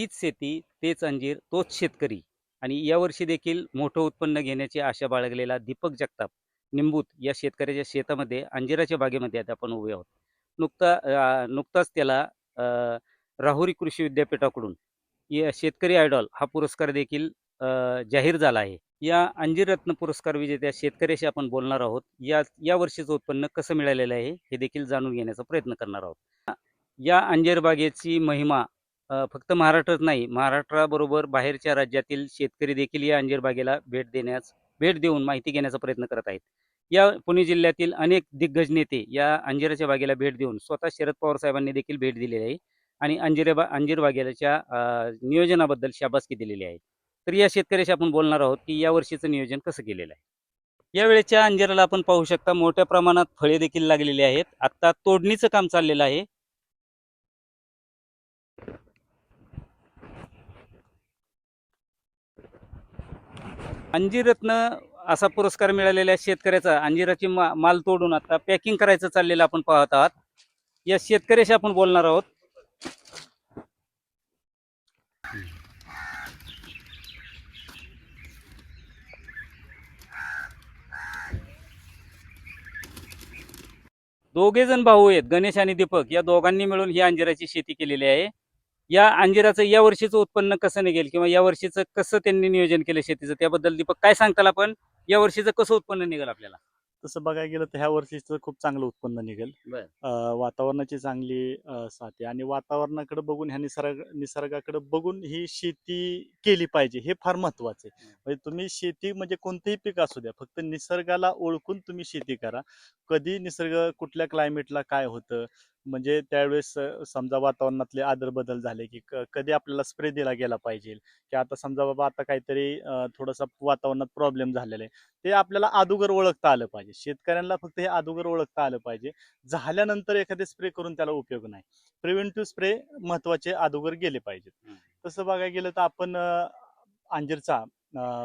तीच शेती तेच अंजीर तोच शेतकरी. आणि यावर्षी देखील मोठं उत्पन्न घेण्याची आशा बाळगलेला दीपक जगताप निंबूत या शेतकऱ्याच्या शेतामध्ये अंजिराच्या बागेमध्ये आता आपण उभे आहोत. नुकता नुकताच त्याला राहुरी कृषी विद्यापीठाकडून या शेतकरी आयडॉल हा पुरस्कार देखील जाहीर झाला आहे. या अंजीर रत्न पुरस्कार विजेत्या शेतकऱ्याशी आपण बोलणार आहोत. या या वर्षीचं उत्पन्न कसं मिळालेलं आहे हे देखील जाणून घेण्याचा प्रयत्न करणार आहोत. या अंजीर बागेची महिमा फक्त महाराष्ट्रात नाही महाराष्ट्राबरोबर बाहेरच्या राज्यातील शेतकरी देखील या अंजीर बागेला भेट देण्यास भेट देऊन माहिती घेण्याचा प्रयत्न करत आहेत. या पुणे जिल्ह्यातील अनेक दिग्गज नेते या अंजिराच्या बागेला भेट देऊन स्वतः शरद पवार साहेबांनी देखील भेट दिलेली आहे आणि अंजिरेबा अंजीर बागेच्या नियोजनाबद्दल शाबासकी दिलेली आहे. तर या शेतकऱ्याशी आपण बोलणार आहोत की या वर्षीचं नियोजन कसं केलेलं आहे? यावेळेच्या अंजिराला आपण पाहू शकता मोठ्या प्रमाणात फळे देखील लागलेली आहेत. आता तोडणीचं काम चाललेलं आहे. अंजीरत्न असा पुरस्कार मिळालेल्या शेतकऱ्याचा अंजिराची मा माल तोडून आता पॅकिंग करायचं चाललेलं आपण पाहत आहात. या शेतकऱ्याशी आपण बोलणार आहोत. दोघे जण भाऊ आहेत गणेश आणि दीपक. या दोघांनी मिळून ही अंजिराची शेती केलेली आहे. या अंजिराचं या वर्षीचं उत्पन्न कसं निघेल किंवा या वर्षीचं कसं त्यांनी नियोजन केलं शेतीचं? त्याबद्दल दीपक काय सांगताल आपण? या वर्षीचं कसं उत्पन्न निघेल आपल्याला? तसं बघायला गेलं तर ह्या वर्षीचं खूप चांगलं उत्पन्न निघेल. वातावरणाची चांगली साथ आहे आणि वातावरणाकडे बघून ह्या निसर्ग निसर्गाकडे बघून ही शेती केली पाहिजे हे फार महत्वाचं आहे. म्हणजे तुम्ही शेती म्हणजे कोणतेही पीक असू द्या फक्त निसर्गाला ओळखून तुम्ही शेती करा. कधी निसर्ग कुठल्या क्लायमेटला काय होतं म्हणजे त्यावेळेस समजा वातावरणातले आदर बदल झाले की कधी आपल्याला स्प्रे दिला गेला पाहिजे? की आता समजा बाबा आता काहीतरी थोडासा वातावरणात प्रॉब्लेम झालेला आहे. ते आपल्याला अदोगर ओळखता आलं पाहिजे. शेतकऱ्यांना फक्त हे अदोगर ओळखता आलं पाहिजे. झाल्यानंतर एखादे स्प्रे करून त्याला उपयोग नाही. प्रिव्हेंटिव्ह स्प्रे महत्त्वाचे अदोगर गेले पाहिजेत. तसं बघायला गेलं तर आपण अंजीरचा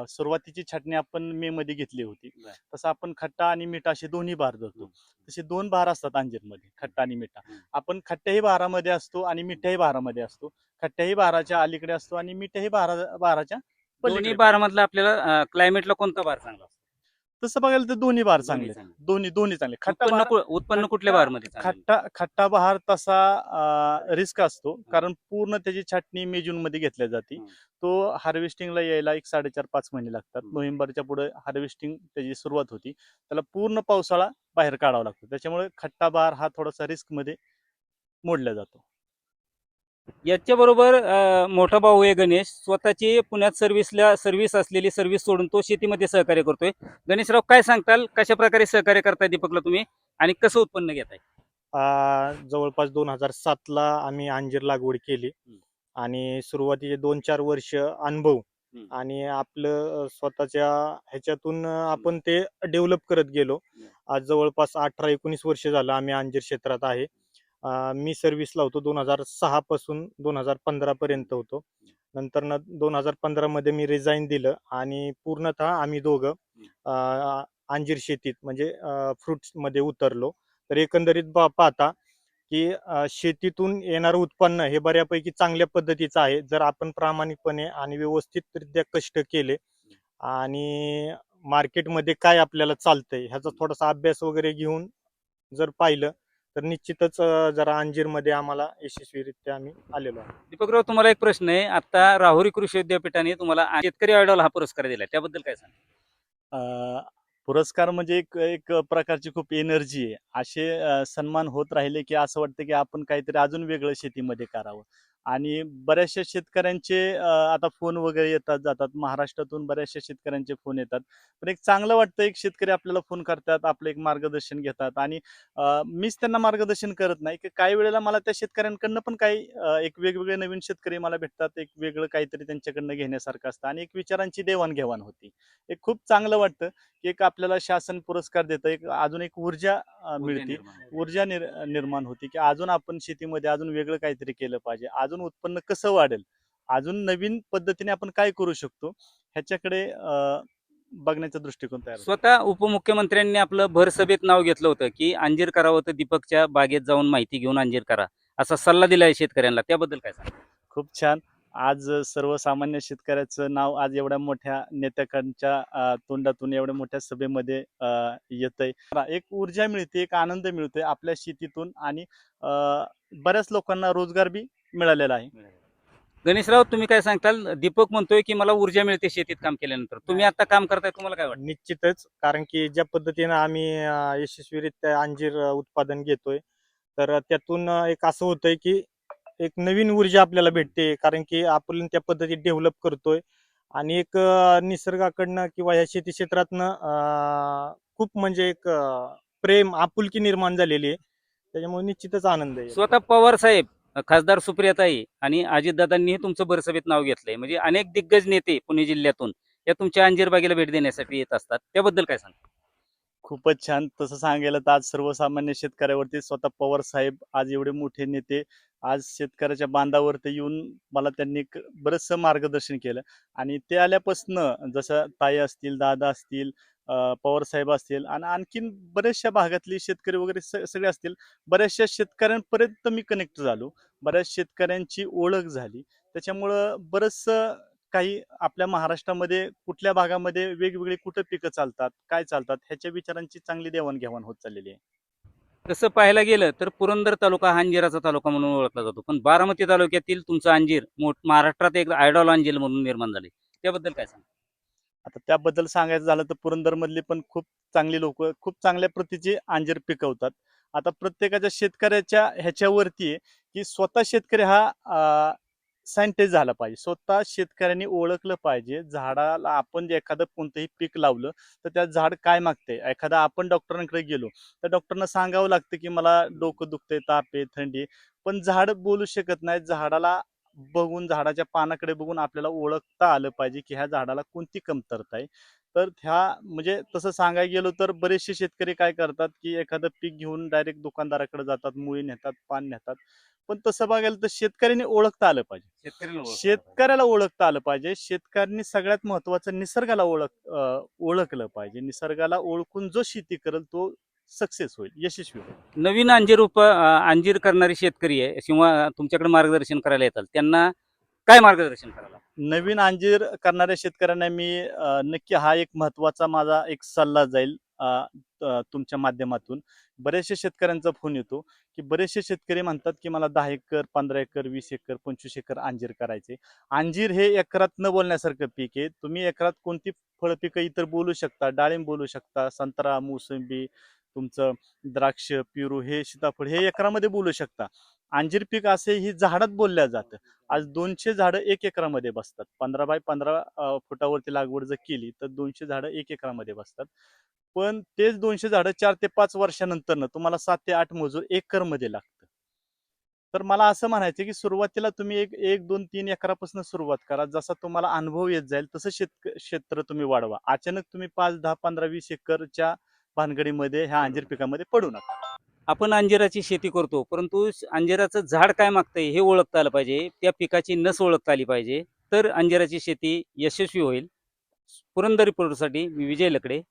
सुरुवातीची छाटणी आपण मे मध्ये घेतली होती बर. तसं आपण खट्टा आणि मिठा असे दोन्ही बहार धरतो. तसे दोन बहार असतात अंजीरमध्ये खट्टा आणि मिठा. आपण खट्ट्याही बहारामध्ये असतो आणि मिठ्याही बहारामध्ये असतो खट्ट्याही बहाराच्या अलीकडे असतो आणि मिठ्याही बहारा बहाराच्या दोन्ही. बारामधला आपल्याला क्लायमेटला कोणता बार चांगला? तसं बघायला तर दोन्ही दोन्ही चांगले. दोन्ही दोन्ही चांगले खट्टा उत्पन्न बहार कु- उत्पन्न कुठल्या खट्टा- बारमध्ये चांगलं? खट्टा खट्टा बहार तसा रिस्क असतो कारण पूर्ण त्याची छाटणी मे जून मध्ये घेतल्या जाते. तो हार्वेस्टिंगला यायला एक साडेचार पाच महिने लागतात. नोव्हेंबरच्या पुढे हार्वेस्टिंग त्याची सुरुवात होती त्याला पूर्ण पावसाळा बाहेर काढावा लागतो त्याच्यामुळे खट्टा बहार हा थोडासा रिस्कमध्ये मोडला जातो याच्या बरोबर मोठा भाऊ आहे गणेश. स्वतःची पुण्यात सर्व्हिसला सर्व्हिस असलेली सर्व्हिस सोडून तो शेतीमध्ये सहकार्य करतोय. गणेशराव काय सांगताल? कशा प्रकारे सहकार्य करताय दीपकला तुम्ही? आणि कसं उत्पन्न घेताय? जवळपास दोन हजार सातला आम्ही अंजीर लागवड केली. आणि सुरुवातीचे दोन चार वर्ष अनुभव. आणि आपलं स्वतःच्या ह्याच्यातून आपण ते डेव्हलप करत गेलो. आज जवळपास अठरा एकोणीस वर्ष झालं आम्ही अंजीर क्षेत्रात आहे. मी सर्व्हिसला होतो दोन हजार सहा पासून दोन हजार पंधरा पर्यंत होतो. नंतर न दोन हजार पंधरा मध्ये मी रिझाईन दिलं आणि पूर्णतः आम्ही दोघं अंजीर शेतीत म्हणजे फ्रुट्समध्ये उतरलो. तर एकंदरीत बा- पाहता की शेतीतून येणारं उत्पन्न हे बऱ्यापैकी चांगल्या पद्धतीचं आहे. जर आपण प्रामाणिकपणे आणि व्यवस्थितरित्या कष्ट केले आणि मार्केटमध्ये काय आपल्याला चालतंय ह्याचा थोडासा अभ्यास वगैरे घेऊन जर पाहिलं तर निश्चितच जरा अंजीरमध्ये आम्हाला यशस्वीरित्या आम्ही आलेलो आहे दीपकराव तुम्हाला एक प्रश्न आहे. आता राहुरी कृषी विद्यापीठाने तुम्हाला शेतकरी आयडॉल हा पुरस्कार दिलाय. त्याबद्दल काय सांग अं, पुरस्कार म्हणजे एक एक प्रकारची खूप एनर्जी आहे. असे सन्मान होत राहिले की असं वाटतं की आपण काहीतरी अजून वेगळं शेतीमध्ये करावं. आणि बऱ्याचशा शेतकऱ्यांचे आता फोन वगैरे येतात जातात. महाराष्ट्रातून बऱ्याचशा शेतकऱ्यांचे फोन येतात. पण एक चांगलं वाटतं एक शेतकरी आपल्याला फोन करतात आपलं एक मार्गदर्शन घेतात. आणि मीच त्यांना मार्गदर्शन करत नाही की काही वेळेला मला त्या शेतकऱ्यांकडनं पण काही एक वेगवेगळे नवीन शेतकरी मला भेटतात एक वेगळं काहीतरी त्यांच्याकडनं घेण्यासारखं असतं आणि एक विचारांची देवाणघेवाण होती. एक खूप चांगलं वाटतं की एक आपल्याला शासन पुरस्कार देतं. एक अजून एक ऊर्जा मिळते. ऊर्जा निर निर्माण होती की अजून आपण शेतीमध्ये अजून वेगळं काहीतरी केलं पाहिजे. अजून उत्पन्न कसं वाढेल? अजून नवीन पद्धतीने आपण काय करू शकतो? ह्याच्याकडे बघण्याचा दृष्टिकोन तयार. स्वतः उपमुख्यमंत्र्यांनी आपलं भर सभेत नाव घेतलं होतं की अंजीर करावं तर दीपकच्या बागेत जाऊन माहिती घेऊन अंजीर करा. असा सल्ला दिलाय शेतकऱ्यांना. त्याबद्दल काय सांग खूप छान. आज सर्वसामान्य शेतकऱ्याचं नाव आज एवढ्या मोठ्या नेत्याकांच्या तोंडातून एवढ्या मोठ्या सभेमध्ये येत आहे एक ऊर्जा मिळते एक आनंद मिळतोय आपल्या शेतीतून आणि बऱ्याच लोकांना रोजगार बी मिळालेला आहे. गणेशराव तुम्ही काय सांगताल? दीपक म्हणतोय की मला ऊर्जा मिळते शेतीत काम केल्यानंतर. तुम्ही आता काम करताय तुम्हाला काय वाटतं? निश्चितच कारण की ज्या पद्धतीनं आम्ही यशस्वीरित्या अंजीर उत्पादन घेतोय तर त्यातून एक असं होतंय की एक नवीन ऊर्जा आपल्याला भेटते कारण की आपण त्या पद्धतीत डेव्हलप करतोय. आणि एक निसर्गाकडनं किंवा या शेती क्षेत्रातनं खूप म्हणजे एक प्रेम आपुलकी निर्माण झालेली आहे. त्याच्यामुळे निश्चितच आनंद आहे. स्वतः पवार साहेब खासदार सुप्रियाताई आणि अजितदादांनीही तुमचं बरसभेत नाव घेतलंय. म्हणजे अनेक दिग्गज नेते पुणे जिल्ह्यातून या तुमच्या अंजीर बागेला भेट देण्यासाठी येत असतात. त्याबद्दल काय सांग खूपच छान. तसं सांगायला तर आज सर्वसामान्य शेतकऱ्यावरती स्वतः पवार साहेब आज एवढे मोठे नेते आज शेतकऱ्याच्या बांधावरती येऊन मला त्यांनी क- बरंचसं मार्गदर्शन केलं. आणि ते आल्यापासनं जसं ताई असतील दादा असतील पवारसाहेब पवार साहेब असतील आणि आणखीन बऱ्याचशा भागातली शेतकरी वगैरे स- सगळे असतील बऱ्याचशा शेतकऱ्यांपर्यंत मी कनेक्ट झालो. बऱ्याच शेतकऱ्यांची ओळख झाली. त्याच्यामुळं बरंचसं काही आपल्या महाराष्ट्रामध्ये कुठल्या भागामध्ये वेगवेगळी कुठं पिकं चालतात काय चालतात ह्याच्या विचारांची चांगली देवाणघेवाण होत चाललेली आहे. तसं पाहायला गेलं तर पुरंदर तालुका हा अंजिराचा तालुका म्हणून ओळखला जातो. पण बारामती तालुक्यातील तुमचं अंजीर मोठ महाराष्ट्रात एक आयडॉल अंजीर म्हणून निर्माण झाले. त्याबद्दल काय सांग आता त्याबद्दल सांगायचं झालं तर पुरंदरमधली पण खूप चांगली लोक खूप चांगल्या प्रतीचे अंजीर पिकवतात. आता प्रत्येकाच्या शेतकऱ्याच्या ह्याच्यावरती आहे की स्वतः शेतकरी हा सायंटिस्ट झाला पाहिजे. स्वतः शेतकऱ्यांनी ओळखलं पाहिजे. झाडाला आपण जे एखादं कोणतंही पीक लावलं तर त्या झाड काय मागते? एखादा आपण डॉक्टरांकडे गेलो तर डॉक्टरना सांगावं लागतं की मला डोकं दुखतंय ताप आहे थंडी पण झाड बोलू शकत नाही. झाडाला बघून झाडाच्या पानाकडे बघून आपल्याला ओळखता आलं पाहिजे की ह्या झाडाला कोणती कमतरता आहे. तर ह्या म्हणजे तसं सांगायला गेलो तर बरेचसे शेतकरी काय करतात की एखादं पीक घेऊन डायरेक्ट दुकानदाराकडे जातात मुळी नेतात पान नेतात. पण तसं बघायला तर शेतकऱ्यांनी ओळखता आलं पाहिजे. शेतकऱ्याला ओळखता आलं पाहिजे. शेतकऱ्यांनी सगळ्यात महत्वाचं निसर्गाला ओळख ओळखलं पाहिजे. निसर्गाला ओळखून जो शेती करेल तो सक्सेस होईल यशस्वी होईल. नवीन अंजीर उप अंजीर करणारे शेतकरी आहे किंवा तुमच्याकडे मार्गदर्शन करायला येतात त्यांना काय मार्गदर्शन करायला? नवीन अंजीर करणाऱ्या शेतकऱ्यांना मी नक्की हा एक महत्त्वाचा माझा एक सल्ला जाईल तुमच्या माध्यमातून. बरेचसे शेतकऱ्यांचा फोन येतो की बरेचसे शेतकरी म्हणतात की मला दहा एकर पंधरा एकर वीस एकर पंचवीस एकर अंजीर करायचे. अंजीर हे एकरात न बोलण्यासारखं पीक आहे. तुम्ही एकरात कोणती फळपिकं इतर बोलू शकता डाळिंब बोलू शकता संत्रा मोसंबी तुमचं द्राक्ष पिरू हे सीताफळ हे एकरामध्ये बोलू शकता. अंजीर पीक असे ही झाडात बोलल्या जातं. आज दोनशे झाडं एक एकरामध्ये बसतात. पंधरा बाय पंधरा फुटावरती लागवड जर केली तर दोनशे झाडं एक एकरामध्ये बसतात. पण तेच दोनशे झाडं चार ते पाच वर्षानंतर तुम्हाला सात ते आठ मजूर एकरमध्ये लागतं. तर मला असं म्हणायचं की सुरुवातीला तुम्ही एक एक दोन तीन एकरापासून सुरुवात करा. जसा तुम्हाला अनुभव येत जाईल तसं शेत क्षेत्र तुम्ही वाढवा. अचानक तुम्ही पाच दहा पंधरा वीस एकरच्या भानगडीमध्ये ह्या अंजीर पिकामध्ये पडू नका. आपण अंजिराची शेती करतो परंतु अंजिराचं झाड काय मागतंय हे ओळखता आलं पाहिजे त्या पिकाची नस ओळखता आली पाहिजे तर अंजिराची शेती यशस्वी होईल. पुरंदरी पोर्टसाठी मी विजय लकडे.